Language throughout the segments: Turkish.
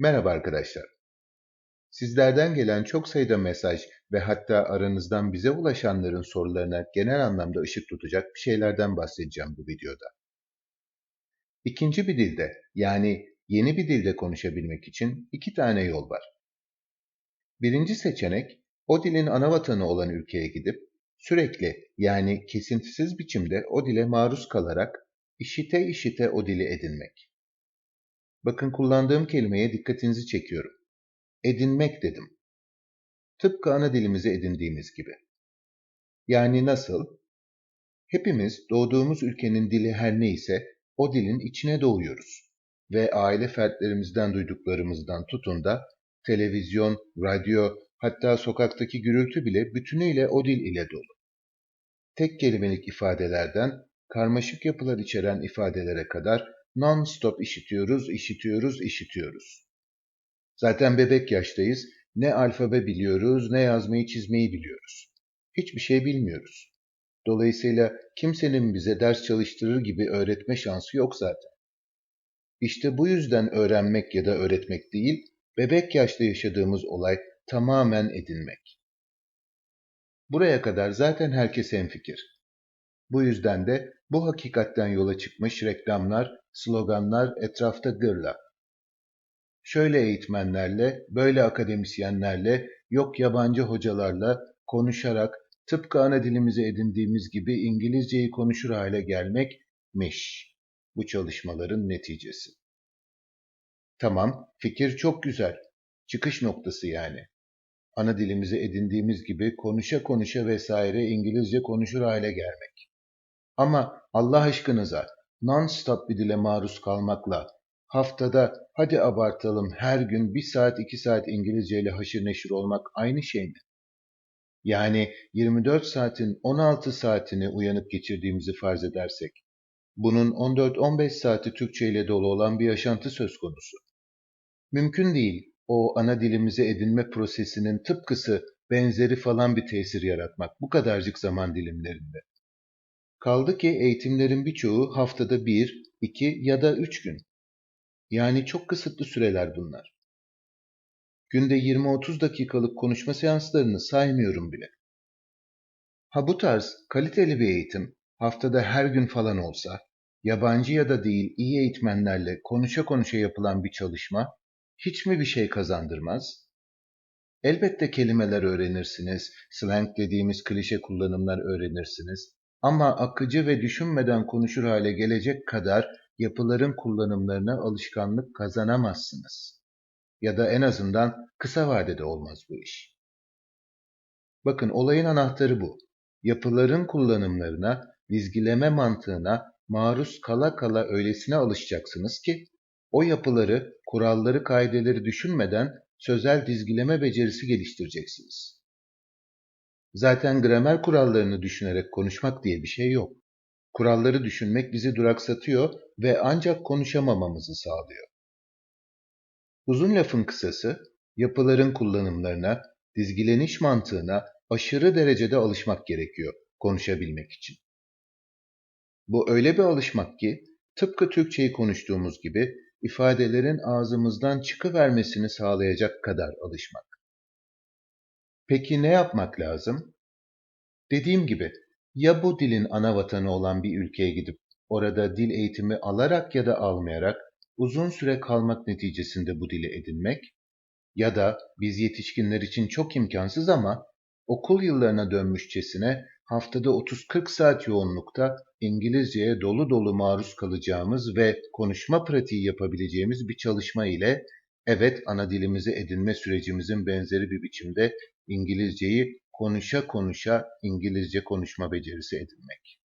Merhaba arkadaşlar. Sizlerden gelen çok sayıda mesaj ve hatta aranızdan bize ulaşanların sorularına genel anlamda ışık tutacak bir şeylerden bahsedeceğim bu videoda. İkinci bir dilde yani yeni bir dilde konuşabilmek için iki tane yol var. Birinci seçenek o dilin ana vatanı olan ülkeye gidip sürekli yani kesintisiz biçimde o dile maruz kalarak işite işite o dili edinmek. Bakın kullandığım kelimeye dikkatinizi çekiyorum. Edinmek dedim. Tıpkı ana dilimizi edindiğimiz gibi. Yani nasıl? Hepimiz doğduğumuz ülkenin dili her neyse o dilin içine doğuyoruz. Ve aile fertlerimizden duyduklarımızdan tutun da televizyon, radyo, hatta sokaktaki gürültü bile bütünüyle o dil ile dolu. Tek kelimelik ifadelerden karmaşık yapılar içeren ifadelere kadar non-stop işitiyoruz, işitiyoruz, işitiyoruz. Zaten bebek yaştayız. Ne alfabe biliyoruz, ne yazmayı çizmeyi biliyoruz. Hiçbir şey bilmiyoruz. Dolayısıyla kimsenin bize ders çalıştırır gibi öğretme şansı yok zaten. İşte bu yüzden öğrenmek ya da öğretmek değil, bebek yaşta yaşadığımız olay tamamen edinmek. Buraya kadar zaten herkes hemfikir. Bu yüzden de bu hakikatten yola çıkmış reklamlar, sloganlar etrafta gırla. Şöyle eğitmenlerle, böyle akademisyenlerle, yok yabancı hocalarla konuşarak tıpkı ana dilimizi edindiğimiz gibi İngilizceyi konuşur hale gelmekmiş bu çalışmaların neticesi. Tamam, fikir çok güzel. Çıkış noktası yani. Ana dilimizi edindiğimiz gibi konuşa konuşa vesaire İngilizce konuşur hale gelmek. Ama Allah aşkınıza non-stop bir dile maruz kalmakla haftada hadi abartalım her gün bir saat iki saat İngilizce ile haşır neşir olmak aynı şey mi? Yani 24 saatin 16 saatini uyanıp geçirdiğimizi farz edersek, bunun 14-15 saati Türkçe ile dolu olan bir yaşantı söz konusu. Mümkün değil o ana dilimizi edinme prosesinin tıpkısı, benzeri falan bir tesir yaratmak bu kadarcık zaman dilimlerinde. Kaldı ki eğitimlerin birçoğu haftada bir, iki ya da üç gün. Yani çok kısıtlı süreler bunlar. Günde 20-30 dakikalık konuşma seanslarını saymıyorum bile. Ha bu tarz kaliteli bir eğitim haftada her gün falan olsa, yabancı ya da değil iyi eğitmenlerle konuşa konuşa yapılan bir çalışma hiç mi bir şey kazandırmaz? Elbette kelimeler öğrenirsiniz, slang dediğimiz klişe kullanımlar öğrenirsiniz ama akıcı ve düşünmeden konuşur hale gelecek kadar yapıların kullanımlarına alışkanlık kazanamazsınız. Ya da en azından kısa vadede olmaz bu iş. Bakın olayın anahtarı bu. Yapıların kullanımlarına, dizgileme mantığına maruz kala kala öylesine alışacaksınız ki o yapıları, kuralları, kaideleri düşünmeden sözel dizgileme becerisi geliştireceksiniz. Zaten gramer kurallarını düşünerek konuşmak diye bir şey yok. Kuralları düşünmek bizi duraksatıyor ve ancak konuşamamamızı sağlıyor. Uzun lafın kısası, yapıların kullanımlarına, dizgileniş mantığına aşırı derecede alışmak gerekiyor konuşabilmek için. Bu öyle bir alışmak ki, tıpkı Türkçeyi konuştuğumuz gibi ifadelerin ağzımızdan çıkıvermesini sağlayacak kadar alışmak. Peki ne yapmak lazım? Dediğim gibi ya bu dilin ana vatanı olan bir ülkeye gidip orada dil eğitimi alarak ya da almayarak uzun süre kalmak neticesinde bu dili edinmek ya da biz yetişkinler için çok imkansız ama okul yıllarına dönmüşçesine haftada 30-40 saat yoğunlukta İngilizceye dolu dolu maruz kalacağımız ve konuşma pratiği yapabileceğimiz bir çalışma ile evet ana dilimizi edinme sürecimizin benzeri bir biçimde İngilizceyi konuşa konuşa İngilizce konuşma becerisi edinmek.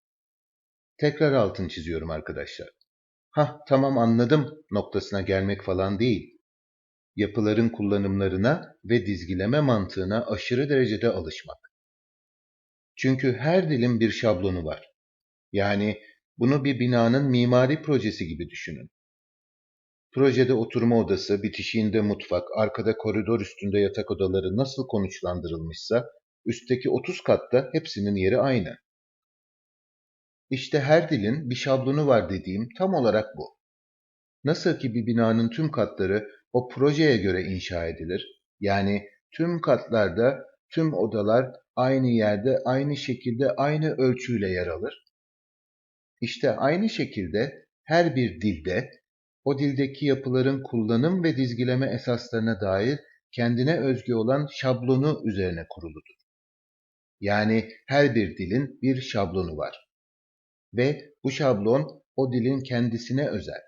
Tekrar altın çiziyorum arkadaşlar. Hah tamam anladım noktasına gelmek falan değil. Yapıların kullanımlarına ve dizgileme mantığına aşırı derecede alışmak. Çünkü her dilin bir şablonu var. Yani bunu bir binanın mimari projesi gibi düşünün. Projede oturma odası, bitişiğinde mutfak, arkada koridor üstünde yatak odaları nasıl konuşlandırılmışsa, üstteki 30 katta hepsinin yeri aynı. İşte her dilin bir şablonu var dediğim tam olarak bu. Nasıl ki bir binanın tüm katları o projeye göre inşa edilir. Yani tüm katlarda, tüm odalar aynı yerde, aynı şekilde, aynı ölçüyle yer alır. İşte aynı şekilde her bir dilde o dildeki yapıların kullanım ve dizgileme esaslarına dair kendine özgü olan şablonu üzerine kuruludur. Yani her bir dilin bir şablonu var. Ve bu şablon o dilin kendisine özel.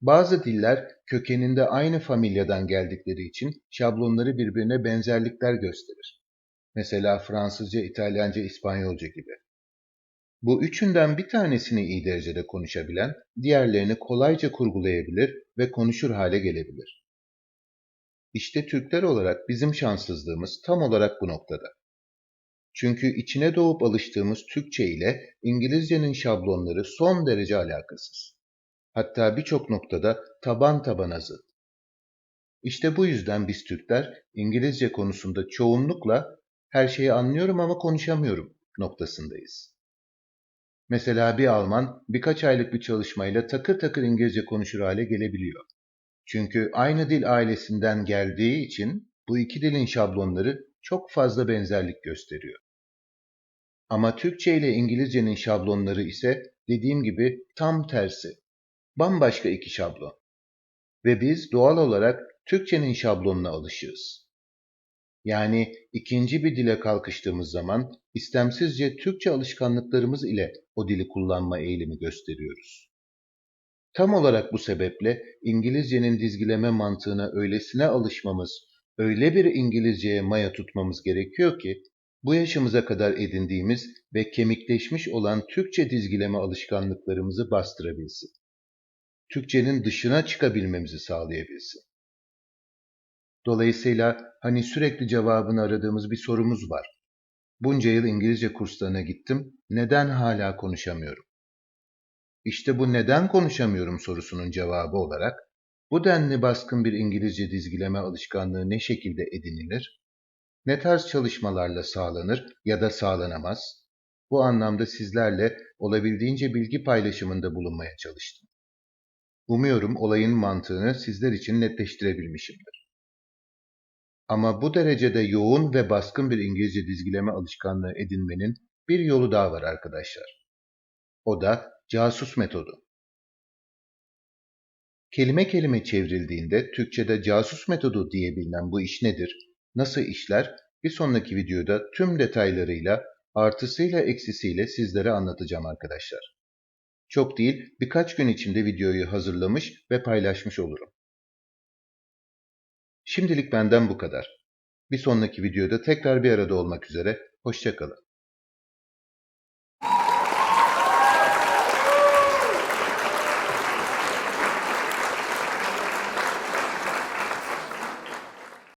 Bazı diller kökeninde aynı familyadan geldikleri için şablonları birbirine benzerlikler gösterir. Mesela Fransızca, İtalyanca, İspanyolca gibi. Bu üçünden bir tanesini iyi derecede konuşabilen, diğerlerini kolayca kurgulayabilir ve konuşur hale gelebilir. İşte Türkler olarak bizim şanssızlığımız tam olarak bu noktada. Çünkü içine doğup alıştığımız Türkçe ile İngilizcenin şablonları son derece alakasız. Hatta birçok noktada taban tabana zıt. İşte bu yüzden biz Türkler İngilizce konusunda çoğunlukla her şeyi anlıyorum ama konuşamıyorum noktasındayız. Mesela bir Alman birkaç aylık bir çalışmayla takır takır İngilizce konuşur hale gelebiliyor. Çünkü aynı dil ailesinden geldiği için bu iki dilin şablonları çok fazla benzerlik gösteriyor. Ama Türkçe ile İngilizcenin şablonları ise dediğim gibi tam tersi. Bambaşka iki şablon. Ve biz doğal olarak Türkçenin şablonuna alışığız. Yani ikinci bir dile kalkıştığımız zaman istemsizce Türkçe alışkanlıklarımız ile o dili kullanma eğilimi gösteriyoruz. Tam olarak bu sebeple İngilizcenin dizgileme mantığına öylesine alışmamız, öyle bir İngilizceye maya tutmamız gerekiyor ki bu yaşımıza kadar edindiğimiz ve kemikleşmiş olan Türkçe dizgileme alışkanlıklarımızı bastırabilsin. Türkçenin dışına çıkabilmemizi sağlayabilsin. Dolayısıyla hani sürekli cevabını aradığımız bir sorumuz var. Bunca yıl İngilizce kurslarına gittim, neden hala konuşamıyorum? İşte bu neden konuşamıyorum sorusunun cevabı olarak bu denli baskın bir İngilizce dizgileme alışkanlığı ne şekilde edinilir? Ne tarz çalışmalarla sağlanır ya da sağlanamaz? Bu anlamda sizlerle olabildiğince bilgi paylaşımında bulunmaya çalıştım. Umuyorum olayın mantığını sizler için netleştirebilmişimdir. Ama bu derecede yoğun ve baskın bir İngilizce dizgileme alışkanlığı edinmenin bir yolu daha var arkadaşlar. O da casus metodu. Kelime kelime çevrildiğinde Türkçe'de casus metodu diye bilinen bu iş nedir? Nasıl işler? Bir sonraki videoda tüm detaylarıyla, artısıyla eksisiyle sizlere anlatacağım arkadaşlar. Çok değil, birkaç gün içinde videoyu hazırlamış ve paylaşmış olurum. Şimdilik benden bu kadar. Bir sonraki videoda tekrar bir arada olmak üzere, hoşçakalın.